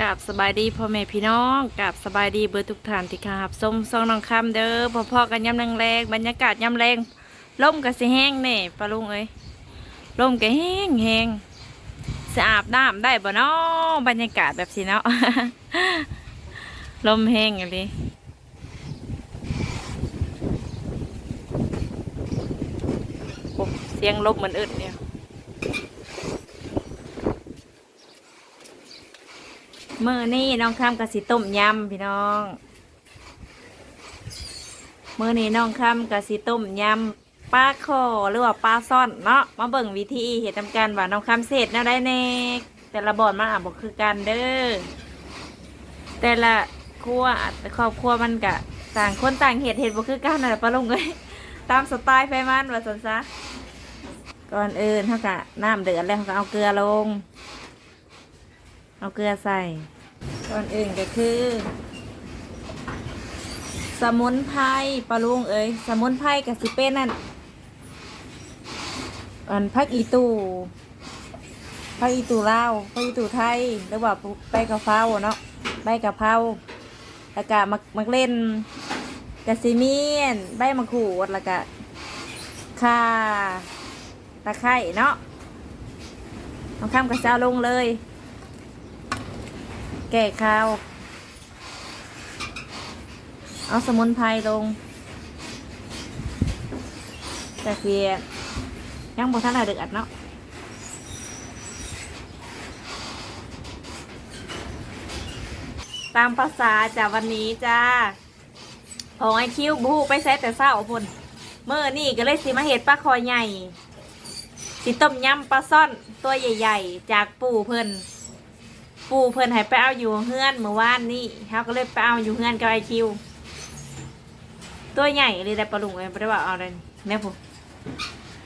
กับสบายดีพ่อแม่พี่น้องกับสบายดีเบอร์ทุกท่านที่ครับส้มซองน้องคำเด้อพ่อพ่อกันยำแรงแรงบรรยากาศยำแรงลมก็สิแห้งแน่ปะลุงเอ้ยลมก็แห้งแห้งสะอาบน้ำได้บ่เนาะบรรยากาศแบบสิเนาะลมแห้งอยู่เลยโอ้เสียงลมเหมือนอึดเนี่ย มื่อนี้น้องข้ามกะสิต้มยำพี่น้องมื่อนี้น้องข้ามกะสิต้มยำปลาคอหรือว่าปลาซ่อนเนาะมาเบิ่งวิธีเหตุทำการว่าน้องข้ามเสร็จแนวได้แน่แต่ละบ่อนมันอะบอกคือกันเด้อแต่ละครัวครอบครัวมันกะต่างคนต่างเหตุเหตุบ่คือกันน่ะปลาลงเลยตามสไตล์ไฟมันว่าสันซะก่อนอื่นเท่ากับน้ำเดือดแล้วเขาก็เอาเกลือลง เอาเกลือใส่ก่อนอื่นก็คือ สมุนไพรปลาลุงเอ้ยสมุนไพรกับสิเป็นนั่นอันพักอีตูพักอีตูลาวพักอีตูไทยหรือว่าใบกะเพราเนาะใบกะเพราแล้วก็มักมักเล่นกะซิเมียนใบมะขูดแล้วก็ข่าตะไคร้เนาะเอาข้ามกระเจ้าลงเลย แก่ข้าว เอาสมุนไพรลงแต่เพียยังบ่ทันได้เดือดเนาะตามภาษาจากวันนี้จ้าของไอคิวบูไปใส่แต่เศร้าพุ่นเมื่อนี่ก็เลยสิมาเห็ดปลาคอใหญ่ สิต้มยำปลาซ่อนตัวใหญ่ ๆ จากปู่เพิ่น ปู่เพิ่นให้ไปเอาอยู่เฮือนเมื่อวานนี่เขาก็เลยไปเอาอยู่เฮือนกับไอคิว ตัวใหญ่เลยได้ปลาลุงเลยไม่ได้ว่าเอาเลยเนี่ยผม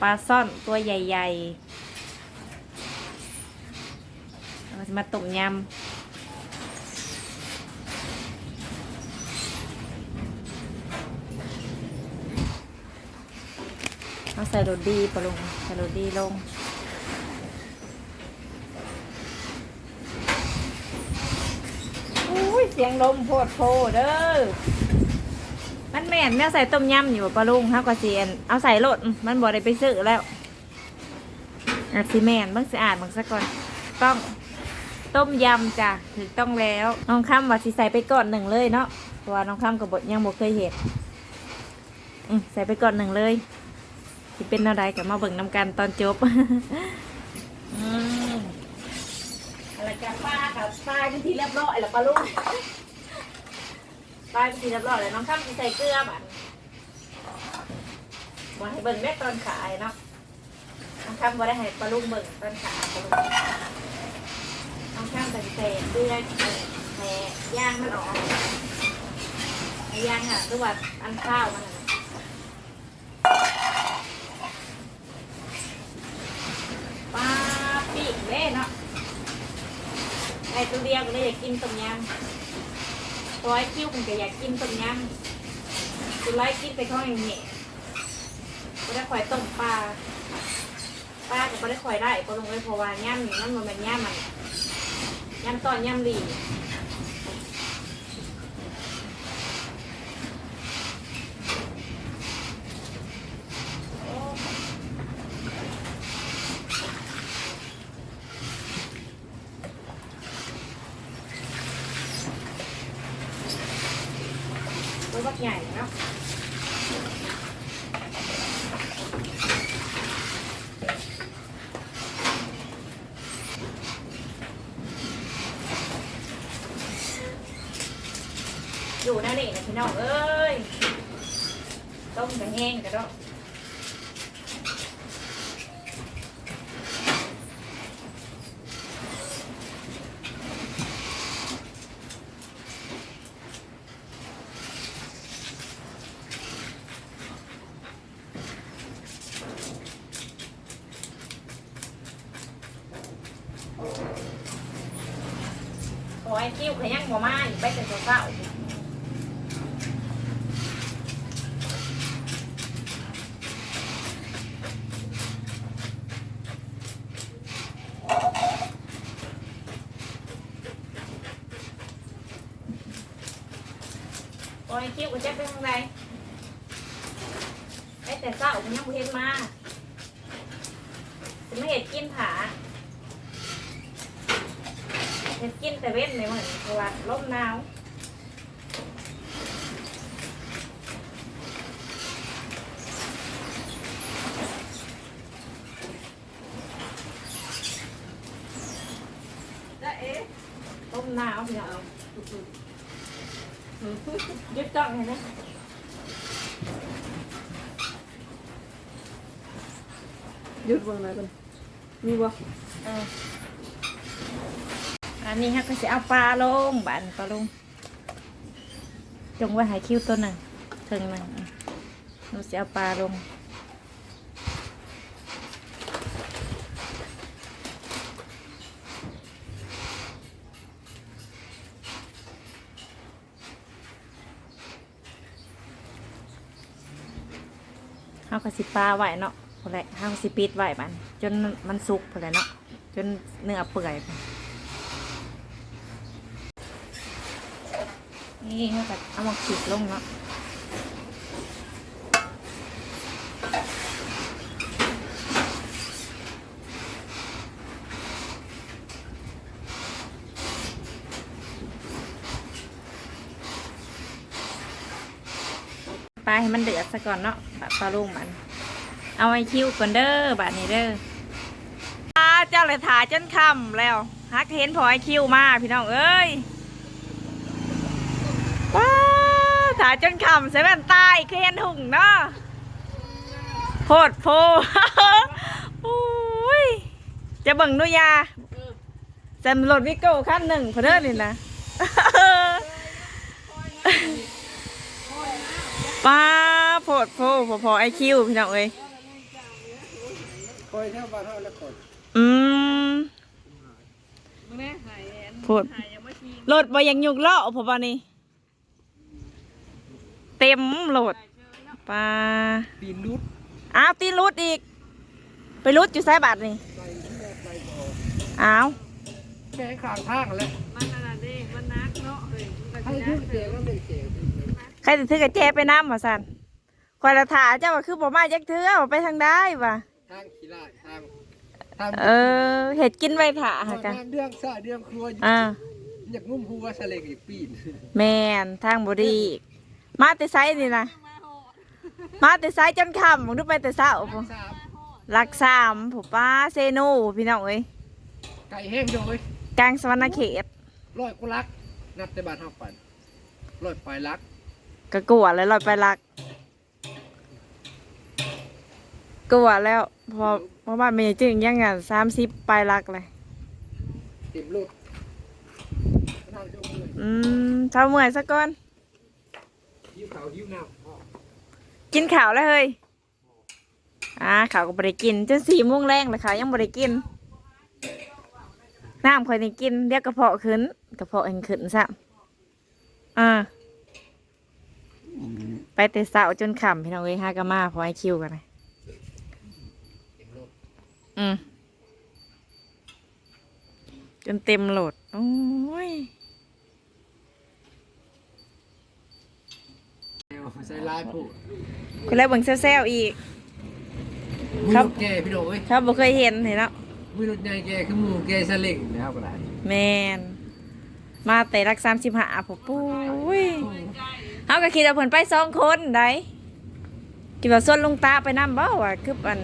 ปลาซ่อนตัวใหญ่ๆเราจะมาต้มยำเอาใส่โรดีปลาลุงใส่โรดีลง อุ้ยเสียงลมโพดโพเด้อมันแม่นแม่ใส่ต้มยำอยู่ปลาลุงเฮากระเซียนเอาใส่รถมันบ่ได้ไปซื้อแล้วอาซีแมนเบิ่งสะอาดเบิ่งซะก่อนต้องต้มยำจ้ะถูกต้องแล้วน้องคำว่าสิใส่ไปก่อนหนึ่งเลยเนาะเพราะว่าน้องคำกับบยังบ่เคยเห็นอืมใส่ไปก่อนหนึ่งเลยสิเป็นอะไรกับมาเบิ่งนำกันตอนจบอืม อะไรกันป้ากับป้าเป็นทีเรียบร้อยแล้วป้าลุงป้าเป็นทีเรียบร้อยแล้วน้องข้ามใส่เกลือมันมาให้เบิ่งแม่ตอนขายเนาะน้องข้ามบ่ได้ให้ป้าลุงเบิ่งตอนขายป้าลุงน้องข้ามใส่เกลือแห่ย่างมันออกไอ้ย่างอะหรือว่าอันข้าวมันน่ะป้าปีกเล่เนาะ ไอ้ตัวเดียวก็เลยอยากกินต้มยำตัวไอ้คิ้วมันก็อยากกินต้มยำตัวไล่กินไปข้างอย่างนี้ก็ได้ข่อยต้มปลาปลาก็ไม่ได้ข่อยได้เพราะลงไปเพราะว่าย่ำนี่มันมันเป็นย่ำมันย่ำตอนย่ำหลี ใหญ่เนาะ คิวขยังหัวไม้ไปแต่ตัวเก่าตอนคิ้วก็จะเป็นยังไงไปแต่เศร้าก็ยังไม่เห็นมาจะไม่เห็นกินผา เห็นกินแต่เว้นเลยเหมือนเพราะว่าลมหนาวได้เอ๊ะต้มหนาวพี่น้องยึดกล้องเห็นไหมหยุดเบิ่งหน่อยเพิ่นมีบ่เอออั นนี้ฮะก็จะเอาปลาลงบานปลาลง จงไว้หายคิ้วตัวหนึ่งถึงหนึ่งอะเราจะเอาปลาลงเขาก็สิปลาไหวเนาะพอแหละเขาก็สิปิดไว้มัน จนมันสุกพอแหละเนาะจนเนื้อเปื่อย พอนี่เขาก็เอามาขีดลงเนาะปลาให้มันเดือดซะก่อนเนาะปลาลาลุงมัน เอาไว้คิ้วก่อนเด้อบาดนี้เด้ออาเจ้าเลยถาจนค่ำแล้วฮักเห็นพอไอคิวมาพี่น้องเอ้ยว้า ถาจนค่ำเซเว่นตายคือเห็นหุ่งเนาะโพดโพอุ้ยจะเบิ่งด้วยยาจำรถวิโก้ขั้นหนึ่งพอเด้อนี่นะป้าโพดโพพอพอไอคิวพี่น้องเอ้ยคอยเท่าบ้านเท่าแล้วกดอืมมึงแม่หายแอนพูดหายยังบ่ทีรถบ่ยังยุกเลาะพอบ่นี่ เต็มรถปลาปีนรุดอ้าวตีนรุดอีก ไปรุดอยู่ไซบัตรนี่ไปแม่ไปบ่อ้าวแม่ข้างทางแล้วมันนั่นน่ะเด้มันนักเนาะเฮ้ยมันก็ให้สิทุนักกเสียก็ไม่เสียใครสิถือกระเจไปน้ำมาสันคอยละถาเจ้าว่าคือบ่มาจักเทื่อว่าไปทางได้ว่ะทางขี้ลาดทางทางเออเห็ดกินไว้ถาหากันทางเรื่องซ่าเรื่องครัวอ่าอยากงุ้มหัวสะเลงอีกปีนแมนทางบ่ดีอีก มาแต่ไซนี่นะมาแต่ไซจนค่ำมึงดูไปแต่เช้าพุ่นสามลักสามผู้ป้าเซโนพี่น้องเอ้ยไก่แห้งโดยกลางสวรรณเขตร้อยกุลัก นับแต่บ้านเฮาปันร้อยปลายลักก็กลัวแล้วลอยไปลักกลัวแล้ว พอเพราะว่าเมย์จึงยังอะสามสิบไปลักเลยเต็มรถทางช่วงเลยอืมเช้าเมื่อยสักก่อน หิวขาหิวน้กินข่าวแล้วเฮ้ย อ่าข่าวก็บริกินจนสี่โมงแรงเลยค่ะยังบริกิน น้ำคอยนี่กินเรียกกระเพาะขึ้น กระเพาะเองขึ้นซะอ่า ไปแต่เสาจนค่ำพี่น้องเอ้ยฮากามาพอไอคิวกันเลยอืมจนเต็มโหลด โอ้ย ใส่ลายผู้คุณแล้วเบิ่งแซวๆอีก มือครับ รถแกพี่น้องเอ้ยเขาบ่เคยเห็นเห็นแล้วมือรถใหญ่แกคือหมูแกสะเลงนะครับก็ได้แมนมาแต่รักสามสิบห้าผมปุ้ยเขาก็คิดว่าเพิ่นไปสองคนได้คิดว่าส่วนลุงตาไปนำบ่ว่าคืออัน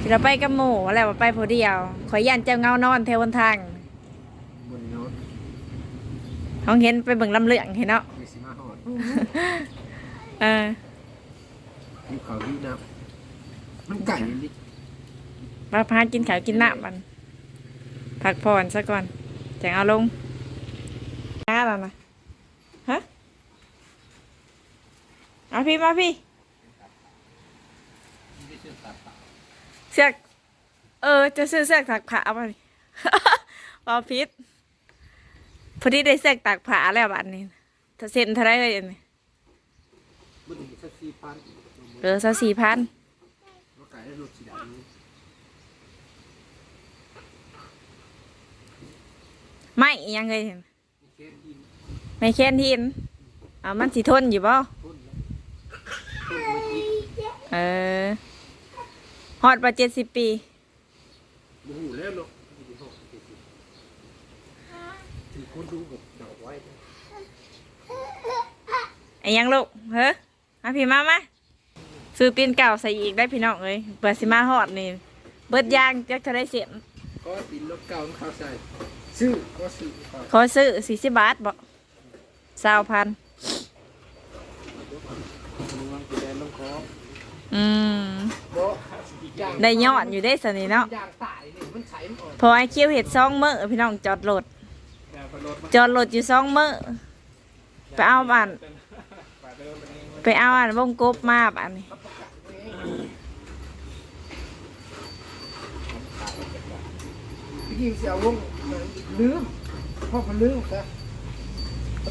คิดว่าไปกับหมู่แล้วว่าไปผู้เดียวขอยยันเจ้าเงานอนแถวบนทางบนโน้ตเขาเห็นไปเบิ่งลำเลืองเห็นเนาะ มีสิมาหอด เออหิวขาวหิวน้ำมันไก่นี่มาพากินข้าวกินน้ำมัน พักผ่อนซะก่อนจังเอาลงน้าแล้วนะฮะเอาพี่มาพี่ เสือกเออ จะซื้อเสือกตากผ้ามาดิบอพิษพอดีได้เสือกตากผ้าแล้วบัดนี้ถ้าเซ็นเท่าไรเลยอันนี้ มันถึงสักสี่พันเออสักสี่พันว่าไก่ได้รถสีดำไม่อีกยังเลยเห็นมีเคสอินไม่เค้นทินอ่ามันสิทนอยู่บ่พุ่นแล้วพุ่นมาจีบเออฮอดมาเจ็ดสิบปีบูหูแล้วเนาะที่ที่หกที่สิบที่คนดูกับดอกไว้ ไอ้ยังลูกเฮ้ย มาพี่มามาซื้อตีนเก่าใส่อีกได้พี่น้องเอ้ยเปิดสิมาฮอดนี่ เบิดยางจะจะได้เสียนก็ติดรถเก่าของเขาใส่ซื้อก็ซื้อเขาขอซื้อสี่สิบบาทบ่สาวพันวางกีแดนต้องขออืมโบ่ย่างได้ยอดอยู่ได้สนี่เนาะย่างตายนี่มันใส่มันอ่อนพอไอ้คิวเห็ดซองเมื่อพี่น้องจอดรถแต่พอรถมันจอดรถอยู่ซองเมื่อไปเอาบ้าน ปาดเดินมันเองไปเอาอันวงกบมาบ้านนี่พี่กินเสียววงลืมพ่อมันลืมซะ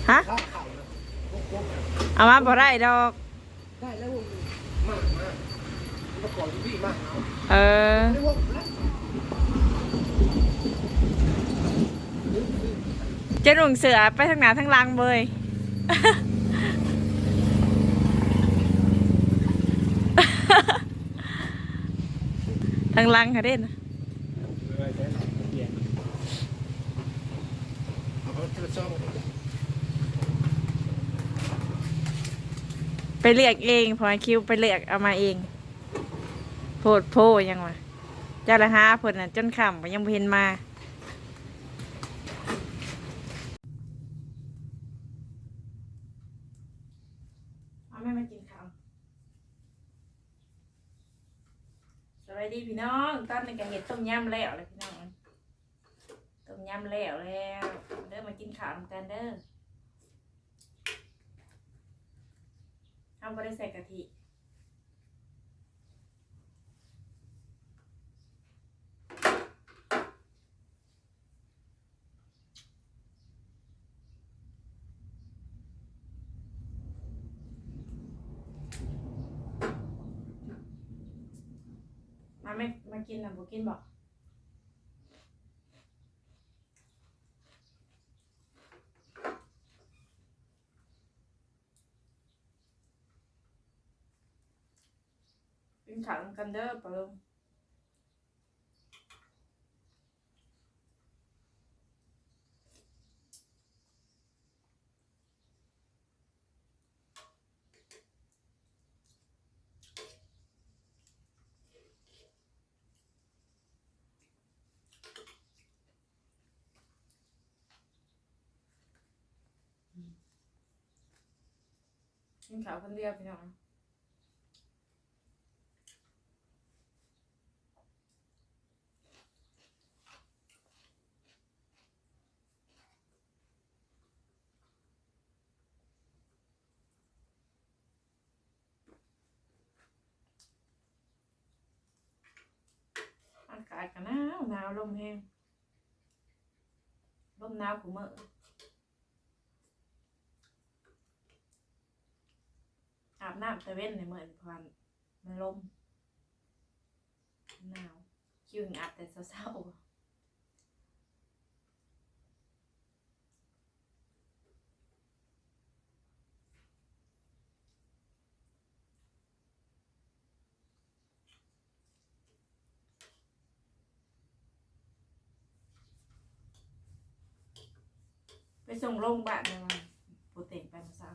ฮะข้าวเข่านะวงกลมเอามาบ่ได้ดอกได้แล้ววงมากมากมาก่อนพี่มากเอาเออได้วงแล้วจะหนุ่งเสือไปทางหน้าทางหลังเบย ทางลังค่ะเด่นไปเรียกเองพอคิวไปเรียกเอามาเอง โพดโพยังวะเจ้าละห้าเพิ่นน่ะจนค่ำยังเห็นมาเอาแม่มากินข้าว วัสดีพี่น้องตอนนี้ก็เห็ดต้มยำแล้วเลยพี่น้องต้มยำแล้วแล้วเด้อมากินข้าวกันเด้อเอาบ่ไปใส่กะทิ มาไม่มากินนะบ่กินบอกเป็นขังกันเด้อปะลุง กินข้าวคนเดียวพี่น้องอากาศก็หนาวหนาวลมแห้งลมหนาวกูเมื่อ อาบน้ำแต่เว้นในเมื่อพอนมันลมหนาวคิวถึงอาบแต่เช้าๆไปส่งโรงพยาบาลในวันโปรเต็งไปมาซา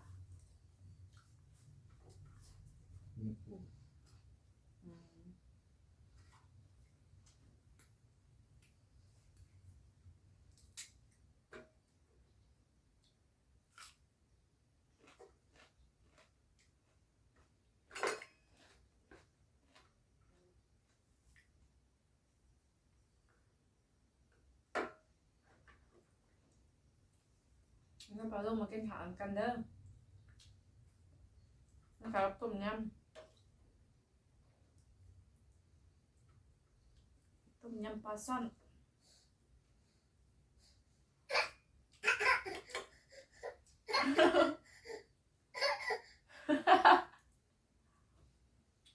งั้นปลาลูกมากินข้าวกันเด้อนะครับต้มยำต้มยำปลาซ่อน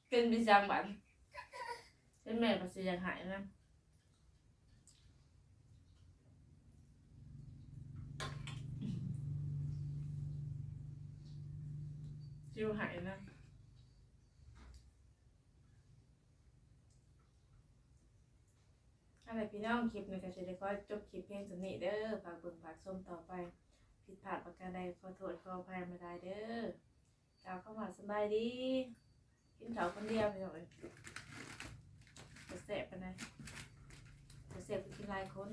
เป็นพิจังบันเป็นแม่ภาษียังหายนะ จิวหายนะอะไรพี่น้องคลิปนี้ก็จะได้ขอจบคลิปเพียงสำนี้เด้อฝากเบิ่งฝากส้มต่อไป ผิดพลาดประการใดขอโทษขออภัยมาได้เด้อกล่าวเข้ามาสบายดี กินข้าวคนเดียวไปหน่อยจะเสพไปไหนจะเสพไปกินหลายคน